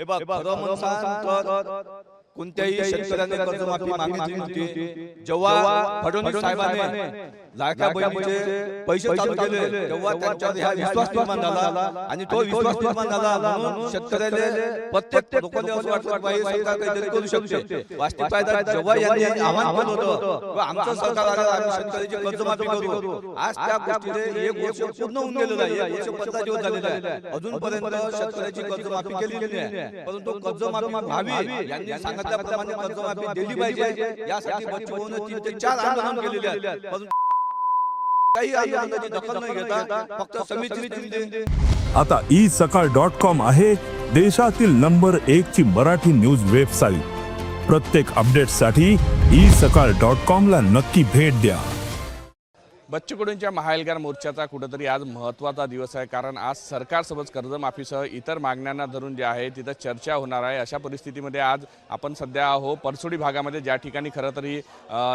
हे बघ खरं म्हणसान तर कोणत्याही शेतकऱ्याने कर्जमाफी मागितली नव्हती जेव्हा फडणवीस साहेबांनी लाडक्या बहिणीचे पैसे चालू केले. तेव्हा त्यांच्यावर विश्वास निर्माण झाला. आणि तो विश्वास निर्माण झाला म्हणून शेतकऱ्याला प्रत्येक लोकांना असं वाटलं की बा सरकार काहीतरी करू शकते. वास्तविक फायदा जेव्हा यांनी आव्हान केलं होतं आमचं सरकार आलं आम्ही शेतकऱ्याची कर्जमाफी करू. आज त्या गोष्टीने एक वर्ष पूर्ण होऊन गेलेलं आहे. एक वर्ष पंधरा दिवस झालेलं आहे. अजूनपर्यंत शेतकऱ्याची कर्जमाफी केलेली नाही परंतु कर्जमाफी व्हावी यांनी सांगितल्याप्रमाणे कर्जमाफी दिली पाहिजे. यासाठी बच्चू भाऊने तीन ते चार आंदोलन केलेले आहेत. काही आंदोलनाची दखल न घेता फक्त समिती आता ई सकाळ डॉट कॉम आहे देशातील नंबर एक ची मराठी न्यूज वेबसाईट. प्रत्येक अपडेटसाठी ई सकाळ डॉट कॉम ला नक्की भेट द्या. बच्चू कडूंच्या मोर्चाचा कुठंतरी आज महत्त्वाचा दिवस आहे. कारण आज सरकारसोबत कर्जमाफीसह इतर मागण्यांना धरून जे आहे तिथं चर्चा होणार आहे. अशा परिस्थितीमध्ये आज आपण सध्या आहो परसोडी भागामध्ये ज्या ठिकाणी खरं तरी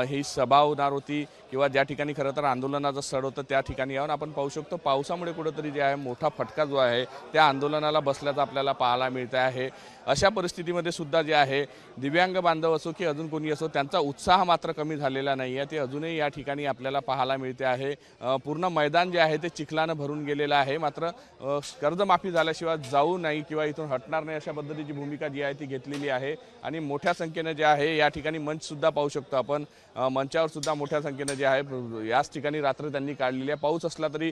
ही सभा होणार होती किंवा ज्या ठिकाणी खरं तर आंदोलनाचं सड होतं त्या ठिकाणी यावून आपण पाहू शकतो. पावसामुळे कुठंतरी जे आहे मोठा फटका जो आहे त्या आंदोलनाला बसल्याचं आपल्याला पाहायला मिळत आहे. अशा परिस्थितीमध्ये सुद्धा जे आहे दिव्यांग बांधव असो की अजून कोणी असो त्यांचा उत्साह मात्र कमी झालेला नाही आहे ते अजूनही या ठिकाणी आपल्याला पाहायला मिळते आहे पूर्ण मैदान जे आहे ते चिखलानं भरून गेलेलं आहे. मात्र कर्जमाफी झाल्याशिवाय जाऊ नाही किंवा इथून हटणार नाही अशा पद्धतीची भूमिका जी आहे ती घेतलेली आहे. आणि मोठ्या संख्येनं जे आहे या ठिकाणी मंच सुद्धा पाहू शकतो आपण. मंचावरसुद्धा मंचावर सुद्धा मोठ्या संख्येनं जे आहे याच ठिकाणी रात्र त्यांनी काढलेली आहे. पाऊस असला तरी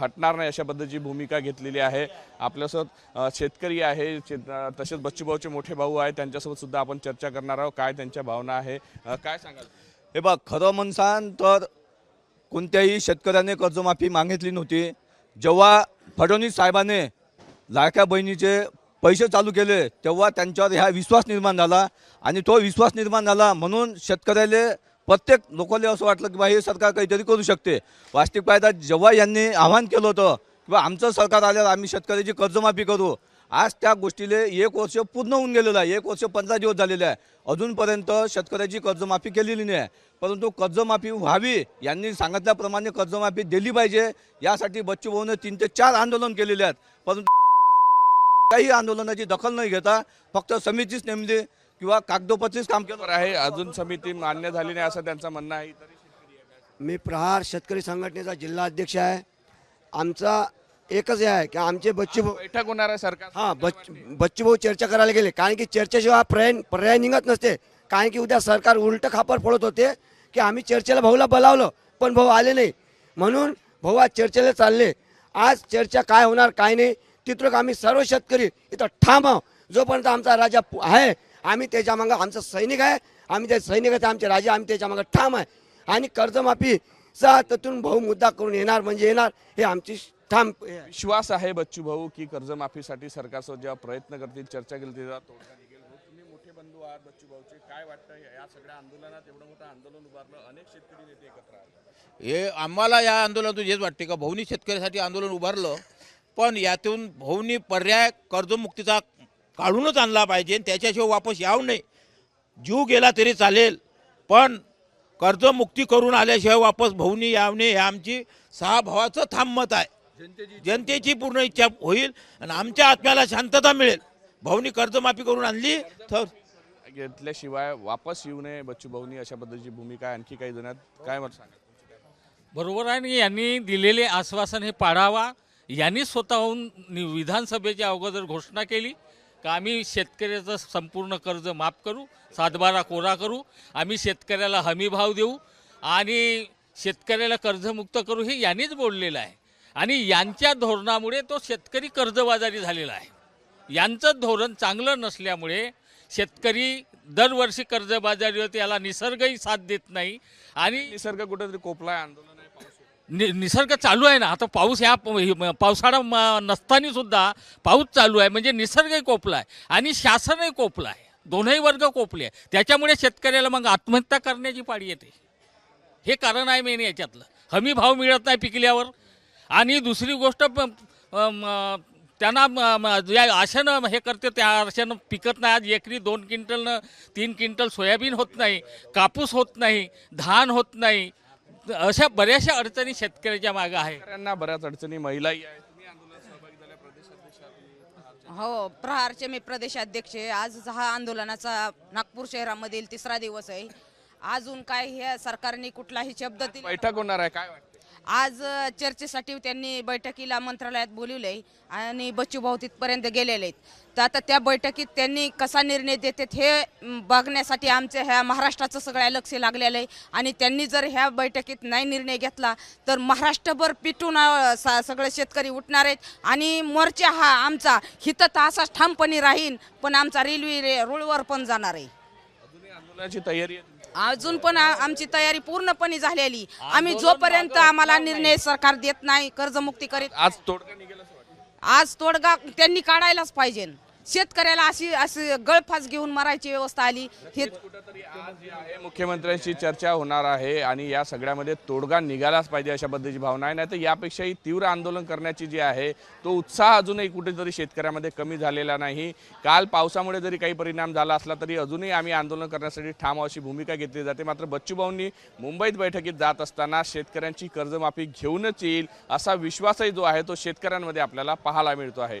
हटणार नाही अशा पद्धतीची भूमिका घेतलेली आहे. आपल्यासोबत शेतकरी आहे शेत- तसेच बच्चूभाऊचे मोठे भाऊ आहे त्यांच्यासोबत सुद्धा आपण चर्चा करणार आहोत. काय त्यांच्या भावना आहे? काय सांगाल? हे बघ खरं म्हणसान तर कोणत्याही शेतकऱ्याने कर्जमाफी मागितली नव्हती. जेव्हा फडणवीस साहेबाने लाडक्या बहिणीचे पैसे चालू केले तेव्हा त्यांच्यावर ह्या विश्वास निर्माण झाला आणि तो विश्वास निर्माण झाला म्हणून शेतकऱ्याला प्रत्येक लोकांना असं वाटलं की बा हे सरकार काहीतरी करू शकते. वास्तविक फायदा जेव्हा यांनी आव्हान केलं होतं किंवा आमचं सरकार आल्यावर आम्ही शेतकऱ्याची कर्जमाफी करू. आज त्या गोष्टीला एक वर्ष पूर्ण होऊन गेलेलं आहे. एक वर्ष पंधरा दिवस झालेले आहे. अजूनपर्यंत शेतकऱ्याची कर्जमाफी केलेली नाही आहे. परंतु कर्जमाफी व्हावी यांनी सांगितल्याप्रमाणे कर्जमाफी दिली पाहिजे. यासाठी बच्चू भाऊने तीन ते चार आंदोलन केलेले आहेत. परंतु काही आंदोलनाची दखल न घेता फक्त समितीच नेमली किंवा कागदोपत्रीच काम केलं. आहे अजून समिती मान्य झाली नाही असं त्यांचं म्हणणं आहे. तरी शेतकरी आहे. मी प्रहार शेतकरी संघटनेचा जिल्हा अध्यक्ष आहे. आमचा एकच हे आहे की आमचे बच्चू भाऊ बैठक होणार आहे सरकार हां बच्च बच्चू भाऊ चर्चा करायला गेले. कारण की चर्चेशिवाय पर्याय पर्याय निघत नसते. कारण की उद्या सरकार उलट खापर फोडत होते की आम्ही चर्चेला भाऊला बोलावलं पण भाऊ आले नाही. म्हणून भाऊ आज चर्चेला चालले. आज चर्चा काय होणार काय नाही तिथं आम्ही सर्व शेतकरी इथं ठाम आहो जोपर्यंत आमचा राजा आहे आम्ही त्याच्या मागं आमचा सैनिक आहे आम्ही त्या सैनिकाचे आमचे राजा आम्ही त्याच्या मागं ठाम आहे. आणि कर्जमाफीचा त्यातून भाऊ मुद्दा करून येणार म्हणजे येणार हे आमची हे आहे. विश्वास आहे बच्चू भाऊ की कर्जमाफीसाठी सरकारसोबत जेव्हा प्रयत्न करतील चर्चा केली तेव्हा तोडगा निघेल. तुम्ही मोठे बंधू आहात बच्चू भाऊचे. काय वाटतं या सगळ्या आंदोलनात एवढं मोठं आंदोलन उभारलं अनेक शेतकरी नेते एकत्र आले. हे आम्हाला या आंदोलनातून हेच वाटते का भाऊनी शेतकऱ्यासाठी आंदोलन उभारलं पण यातून भाऊनी पर्याय कर्जमुक्तीचा काढूनच आणला पाहिजे आणि त्याच्याशिवाय वापस यावं नाही. जीव गेला तरी चालेल पण कर्जमुक्ती करून आल्याशिवाय वापस भाऊनी यावं नाही हे आमची सहा भावाचं ठाम मत आहे. जनतेची पूर्ण इच्छा होईल आणि आमच्या आत्म्याला शांतता मिळेल भाऊनी कर्जमाफी करून आणली तर घेतल्याशिवाय वापस येऊ नये बच्चू भाऊनी अशा पद्धतीची भूमिका आहे. आणखी काही आहेत. काय मत सांगा बरोबर आहे आणि यांनी दिलेले आश्वासन हे पाळावा यांनी स्वतःहून नि- विधानसभेच्या अगोदर घोषणा केली का आम्ही शेतकऱ्याचं संपूर्ण कर्ज माफ करू सातबारा कोरा करू आम्ही शेतकऱ्याला हमी भाव देऊ आणि शेतकऱ्याला कर्जमुक्त करू हे यांनीच बोललेलं आहे आणि यांच्या धोरणामुळे तो शेतकरी कर्जबाजारी झालेला आहे. यांचं धोरण चांगलं नसल्यामुळे शेतकरी दरवर्षी कर्जबाजारी होते याला निसर्गही साथ देत नाही. आणि निसर्ग कुठेतरी कोपलाय आंदोलन. नि निसर्ग चालू आहे ना. आता पाऊस ह्या पावसाळा म- नसताना सुद्धा पाऊस चालू आहे. म्हणजे निसर्गही कोपला आहे आणि शासनही कोपला आहे दोनही वर्ग कोपले. आहे त्याच्यामुळे शेतकऱ्याला मग आत्महत्या करण्याची पाळी येते. हे कारण आहे मेन याच्यातलं. हमी भाव मिळत नाही पिकल्यावर. आणि दुसरी गोष्ट त्यांना ज्या आशेनं हे करते त्या आशेनं पिकत नाही. आज एकरी दोन क्विंटलनं तीन क्विंटल सोयाबीन होत नाही कापूस होत नाही धान होत नाही. अशा बऱ्याचशा अडचणी शेतकऱ्याच्या मागं आहे. शेतकऱ्यांना बऱ्याच अडचणी महिलाही. हो प्रहारचे मी प्रदेशाध्यक्ष आहे. आज हा आंदोलनाचा नागपूर शहरामधील तिसरा दिवस आहे. अजून काय हे सरकारने कुठलाही शब्द दिला बैठक होणार आहे काय वाटतं? आज चर्चेसाठी त्यांनी बैठकीला मंत्रालयात बोलवले आणि बच्चूभाऊ तिथपर्यंत गेलेले आहेत. तर आता त्या बैठकीत त्यांनी कसा निर्णय देतात हे बघण्यासाठी आमच्या ह्या महाराष्ट्राचं सगळ्या लक्ष लागलेलं आहे. आणि त्यांनी जर ह्या बैठकीत नाही निर्णय घेतला तर महाराष्ट्रभर पिटून सा- सगळे शेतकरी उठणार आहेत. आणि मोर्चा हा आमचा हिथं तर असाच ठामपणे राहीन पण आमचा रेल्वे रे- रुळवर पण जाणार आहे. आंदोलनाची तयारी अजून पण आमची तयारी पूर्णपणे झालेली. आम्ही जोपर्यंत आम्हाला निर्णय सरकार देत नाही कर्जमुक्ती करीत आज तोडगा निघेल असं वाटतं. आज तोडगा त्यांनी काढायलाच पाहिजे. शेतकऱ्याला अशी अशी गळफास घेऊन मरायची व्यवस्था आली. हे कुठंतरी आज आहे मुख्यमंत्र्यांशी चर्चा होणार आहे आणि या सगळ्यामध्ये तोडगा निघालाच पाहिजे अशा पद्धतीची भावना आहे. नाही तर यापेक्षाही तीव्र आंदोलन करण्याची जी आहे तो उत्साह अजूनही कुठेतरी शेतकऱ्यामध्ये कमी झालेला नाही. काल पावसामुळे जरी काही परिणाम झाला असला तरी अजूनही आम्ही आंदोलन करण्यासाठी ठाम अशी भूमिका घेतली जाते. मात्र बच्चूभाऊंनी मुंबईत बैठकीत जात असताना शेतकऱ्यांची कर्जमाफी घेऊनच येईल असा विश्वासही जो आहे तो शेतकऱ्यांमध्ये आपल्याला पाहायला मिळतो आहे.